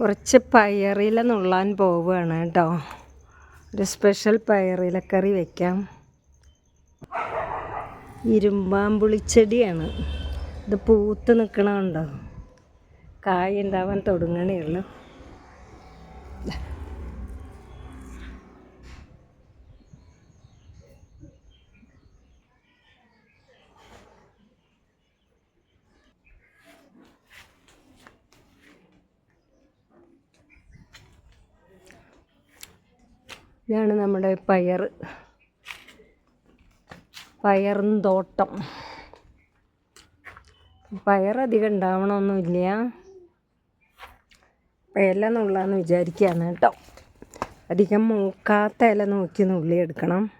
കുറച്ച് പയറില നുള്ളാൻ പോവുകയാണ് കേട്ടോ. ഒരു സ്പെഷ്യൽ പയറിലക്കറി വെക്കാം. ഇരുമ്പാമ്പുളിച്ചെടിയാണ്. ഇത് പൂത്ത് നിൽക്കണമുണ്ടോ കായ ഉണ്ടാവാൻ തുടങ്ങണേ ഉള്ളൂ. ഇതാണ് നമ്മുടെ പയർ. പയറും തോട്ടം. പയറധികം ഉണ്ടാവണമൊന്നുമില്ല. ഇല നുള്ളാന്ന് വിചാരിക്കുകയാണ് കേട്ടോ. അധികം മൂക്കാത്ത ഇല നോക്കി നുള്ളി എടുക്കണം.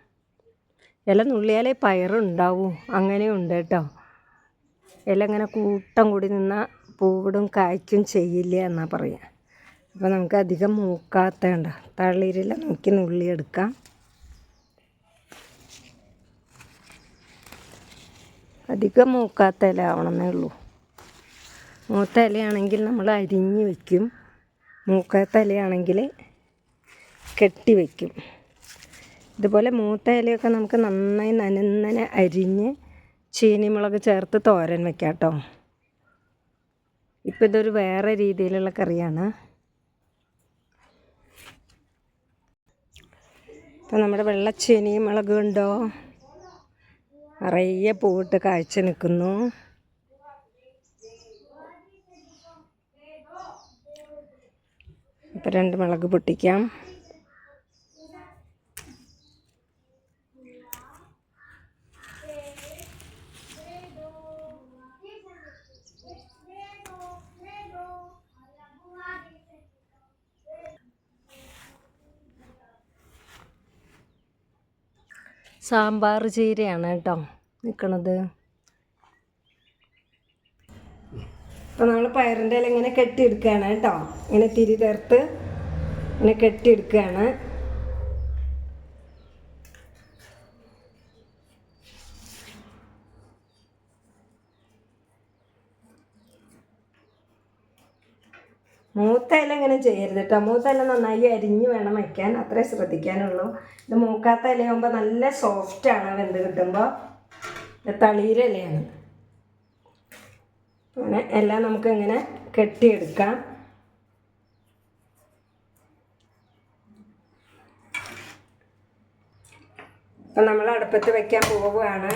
ഇല നുള്ളിയാലേ പയറുണ്ടാവൂ അങ്ങനെയുണ്ട് കേട്ടോ. ഇല ഇങ്ങനെ കൂട്ടം കൂടി നിന്നാൽ പൂവിടും കായ്ക്കും ചെയ്യില്ല എന്നാണ് പറയുക അപ്പോൾ നമുക്ക് അധികം മൂക്കാത്ത വേണ്ട തളിരില നോക്കി നുള്ളി എടുക്കാം. അധികം മൂക്കാത്ത ഇല ആവണമെന്നേ ഉള്ളൂ. മൂത്ത ഇലയാണെങ്കിൽ നമ്മൾ അരിഞ്ഞ് വയ്ക്കും മൂക്കാത്ത ഇലയാണെങ്കിൽ കെട്ടി വയ്ക്കും ഇതുപോലെ മൂത്ത ഇലയൊക്കെ നമുക്ക് നന്നായി നനന്നനെ അരിഞ്ഞ് ചീനിമുളക് ചേർത്ത് തോരൻ വെക്കാം കേട്ടോ. ഇപ്പം ഇതൊരു വേറെ രീതിയിലുള്ള കറിയാണ്. ഇപ്പം നമ്മുടെ വെള്ളച്ചീനി മുളക് ഉണ്ടോ? നിറയെ പൂവിട്ട് കാഴ്ച നിൽക്കുന്നു. ഇപ്പം രണ്ട് മുളക് പൊട്ടിക്കാം. സാമ്പാർ ചീരയാണ് കേട്ടോ നിൽക്കണത് അപ്പോൾ നമ്മൾ പയറിന്റെ ഇല ഇങ്ങനെ കെട്ടിയെടുക്കുകയാണ് കേട്ടോ. ഇങ്ങനെ തിരി ചേർത്ത് ഇങ്ങനെ കെട്ടിയെടുക്കുകയാണ്. മൂത്ത ഇല ഇങ്ങനെ ചെയ്യരുത് കേട്ടോ മൂത്ത ഇല നന്നായി അരിഞ്ഞ് വേണം വയ്ക്കാൻ അത്രേ ശ്രദ്ധിക്കാനുള്ളൂ. ഇത് മൂക്കാത്ത ഇലയാകുമ്പോൾ നല്ല സോഫ്റ്റാണ് വെന്ത് കിട്ടുമ്പോൾ തളിര ഇലയാണ്. അങ്ങനെ എല്ലാം നമുക്ക് ഇങ്ങനെ കെട്ടിയെടുക്കാം. അപ്പം നമ്മൾ അടുപ്പത്ത് വയ്ക്കാൻ പോവുകയാണ്.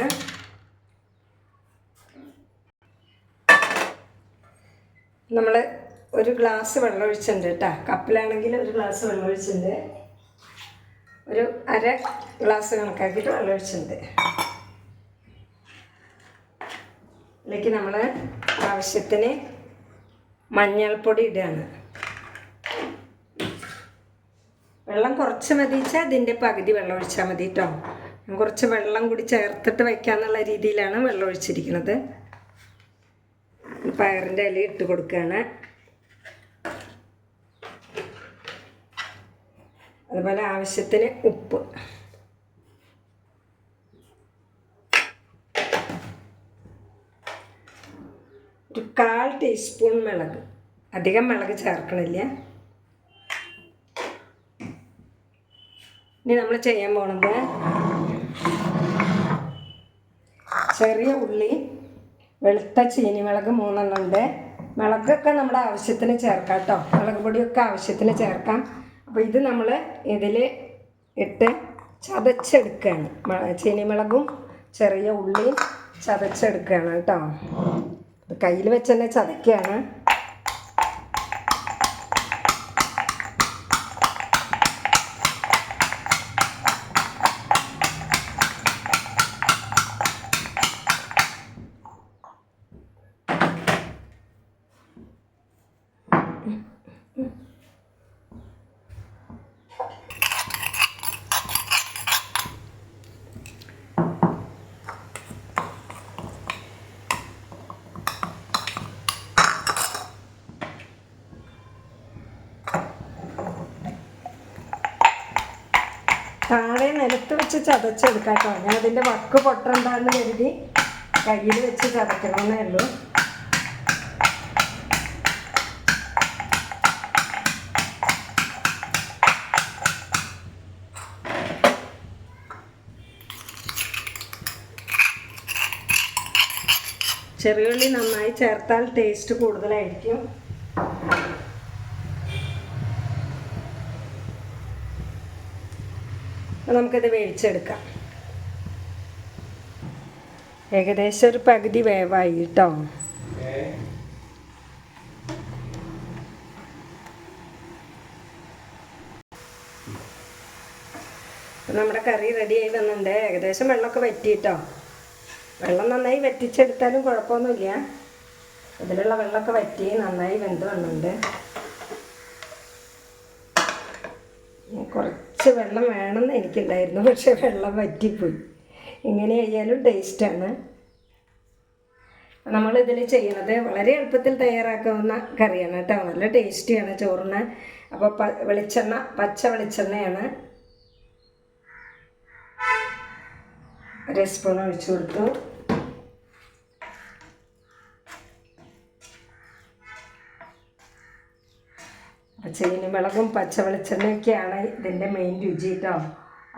നമ്മൾ ഒരു ഗ്ലാസ് വെള്ളം ഒഴിച്ചിട്ടുണ്ട് കേട്ടോ. കപ്പിലാണെങ്കിൽ ഒരു ഗ്ലാസ് വെള്ളം ഒഴിച്ചിട്ടുണ്ട് ഒരു അര ഗ്ലാസ് കണക്കാക്കിയിട്ട് വെള്ളം ഒഴിച്ചിട്ടുണ്ട് ഇതിലേക്ക് നമ്മൾ ആവശ്യത്തിന് മഞ്ഞൾപ്പൊടി ഇടുകയാണ്. വെള്ളം കുറച്ച് മതിച്ചാൽ അതിന്റെ പകുതി വെള്ളം ഒഴിച്ചാൽ മതി കേട്ടോ. കുറച്ച് വെള്ളം കൂടി ചേർത്തിട്ട് വയ്ക്കാന്നുള്ള രീതിയിലാണ് വെള്ളം ഒഴിച്ചിരിക്കുന്നത് പയറിന്റെ ഇല ഇട്ട് കൊടുക്കുകയാണ്. അതുപോലെ ആവശ്യത്തിന് ഉപ്പ്. ഒരു കാൽ ടീസ്പൂൺ മുളക്. അധികം മുളക് ചേർക്കണില്ല. ഇനി നമ്മൾ ചെയ്യാൻ പോണത് ചെറിയ ഉള്ളി വെളുത്ത ചീനി മുളക് മൂന്നെണ്ണം ഉണ്ട്. മുളകൊക്കെ നമ്മുടെ ആവശ്യത്തിന് ചേർക്കാം കേട്ടോ. മുളക് പൊടിയൊക്കെ ആവശ്യത്തിന് ചേർക്കാം. അപ്പോൾ ഇത് നമ്മൾ ഇതിൽ ഇട്ട് ചതച്ചെടുക്കുകയാണ് ചീനിമുളകും ചെറിയ ഉള്ളിയും ചതച്ചെടുക്കുകയാണ് കേട്ടോ. കയ്യിൽ വെച്ച് തന്നെ ചതക്കുകയാണ് താഴെ നിലത്ത് വെച്ച് ചതച്ചെടുക്കാം കേട്ടോ. ഞാൻ അതിന്റെ വക്ക് പൊട്ടണ്ടെന്ന് കരുതി കയ്യിൽ വെച്ച് ചതക്കണമെന്നേ ഉള്ളൂ. ചെറിയുള്ളി നന്നായി ചേർത്താൽ ടേസ്റ്റ് കൂടുതലായിരിക്കും. നമുക്കിത് വേവിച്ചെടുക്കാം. ഏകദേശം ഒരു പകുതി വേവായി കേട്ടോ. നമ്മുടെ കറി റെഡി ആയി വന്നിട്ടുണ്ട്. ഏകദേശം വെള്ളമൊക്കെ വറ്റിയിട്ടോ വെള്ളം നന്നായി വറ്റിച്ചെടുത്താലും കുഴപ്പമൊന്നുമില്ല. ഇതിലുള്ള വെള്ളമൊക്കെ വറ്റി നന്നായി വെന്ത് വന്നിട്ടുണ്ട് ഇനി കുറച്ച് വെള്ളം വേണമെന്ന് എനിക്കുണ്ടായിരുന്നു പക്ഷേ വെള്ളം വറ്റിപ്പോയി. ഇങ്ങനെ ആയാലും ടേസ്റ്റാണ് നമ്മളിതിൽ ചെയ്യുന്നത് വളരെ എളുപ്പത്തിൽ തയ്യാറാക്കാവുന്ന കറിയാണ് കേട്ടോ. നല്ല ടേസ്റ്റിയാണ് ചോറിന്. അപ്പോൾ പ വെളിച്ചെണ്ണ പച്ച വെളിച്ചെണ്ണയാണ്. ഒരു സ്പൂൺ ഒഴിച്ചു കൊടുത്തു. അപ്പോൾ ചീനി മുളകും പച്ച വെളിച്ചെണ്ണയൊക്കെയാണ് ഇതിന്റെ മെയിൻ രുചി കേട്ടോ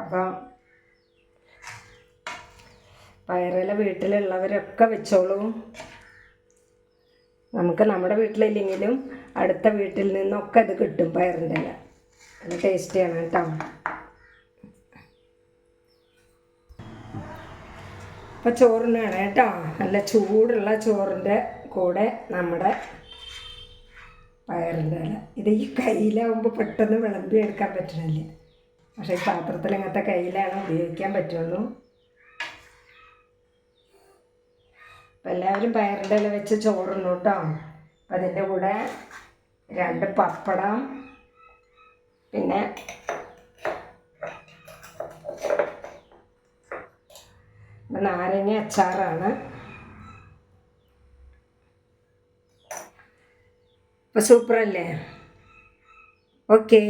അപ്പം പയറില വീട്ടിലുള്ളവരൊക്കെ വെച്ചോളൂ. നമുക്ക് നമ്മുടെ വീട്ടിലില്ലെങ്കിലും അടുത്ത വീട്ടിൽ നിന്നൊക്കെ അത് കിട്ടും പയറിന്റെ ഇല. നല്ല ടേസ്റ്റിയാണ് കേട്ടോ. അപ്പോൾ ചോറിനാണ് കേട്ടോ. നല്ല ചൂടുള്ള ചോറിന്റെ കൂടെ നമ്മുടെ പയറിന്റെ ഇല. ഇത് ഈ കയ്യിലാവുമ്പോൾ പെട്ടെന്ന് വിളമ്പി എടുക്കാൻ പറ്റണില്ല. പക്ഷേ ഈ പാത്രത്തിൽ ഇങ്ങനത്തെ കയ്യിലാണ് ഉപയോഗിക്കാൻ പറ്റുള്ളൂ. അപ്പം എല്ലാവരും പയറിന്റെ ഇല വെച്ച് ചോറുന്നു കേട്ടോ അപ്പം അതിന്റെ കൂടെ രണ്ട് പപ്പടം പിന്നെ നാരങ്ങ അച്ചാറാണ്. അപ്പോൾ സൂപ്പറല്ലേ ഓക്കേ